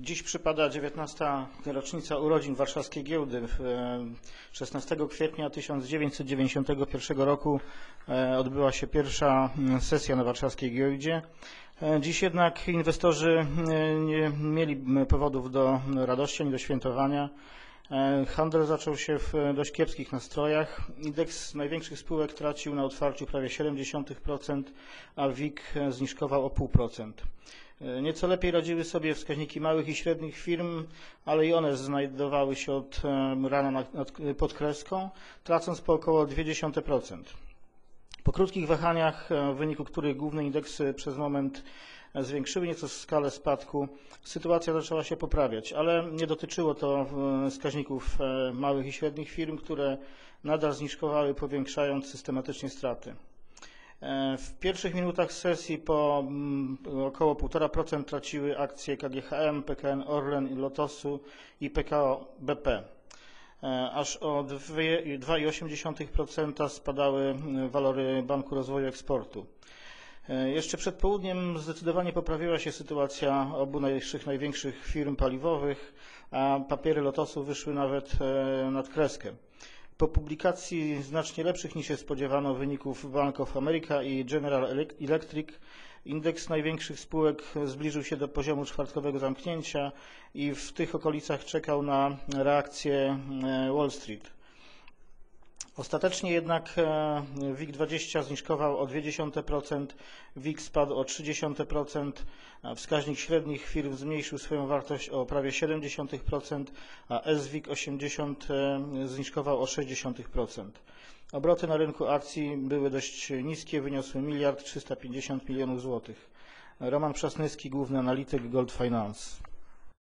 Dziś przypada 19. rocznica urodzin Warszawskiej Giełdy. 16 kwietnia 1991 roku e, odbyła się pierwsza sesja na Warszawskiej Giełdzie. E, dziś jednak inwestorzy e, nie mieli powodów do radości ani do świętowania. Handel zaczął się w dość kiepskich nastrojach. Indeks największych spółek tracił na otwarciu prawie 0,7%, a WIG zniżkował o 0,5%. Nieco lepiej radziły sobie wskaźniki małych i średnich firm, ale i one znajdowały się od rana pod kreską, tracąc po około 0,2%. Po krótkich wahaniach, w wyniku których główne indeksy przez moment zwiększyły nieco skalę spadku, sytuacja zaczęła się poprawiać, ale nie dotyczyło to wskaźników małych i średnich firm, które nadal zniżkowały, powiększając systematycznie straty. W pierwszych minutach sesji po około 1,5% traciły akcje KGHM, PKN Orlen, Lotosu i PKO BP. Aż o 2,8% spadały walory Banku Rozwoju Eksportu. Jeszcze przed południem zdecydowanie poprawiła się sytuacja obu naszych największych firm paliwowych, a papiery Lotosu wyszły nawet nad kreskę. Po publikacji znacznie lepszych niż się spodziewano wyników Bank of America i General Electric indeks największych spółek zbliżył się do poziomu czwartkowego zamknięcia i w tych okolicach czekał na reakcję Wall Street. Ostatecznie jednak WIG20 zniżkował o 0,2%, WIG spadł o 0,3%, wskaźnik średnich firm zmniejszył swoją wartość o prawie 0,7%, a SWIG 80 zniżkował o 0,6%. Obroty na rynku akcji były dość niskie, wyniosły 1 350 milionów złotych. Roman Przasnyski, główny analityk Gold Finance.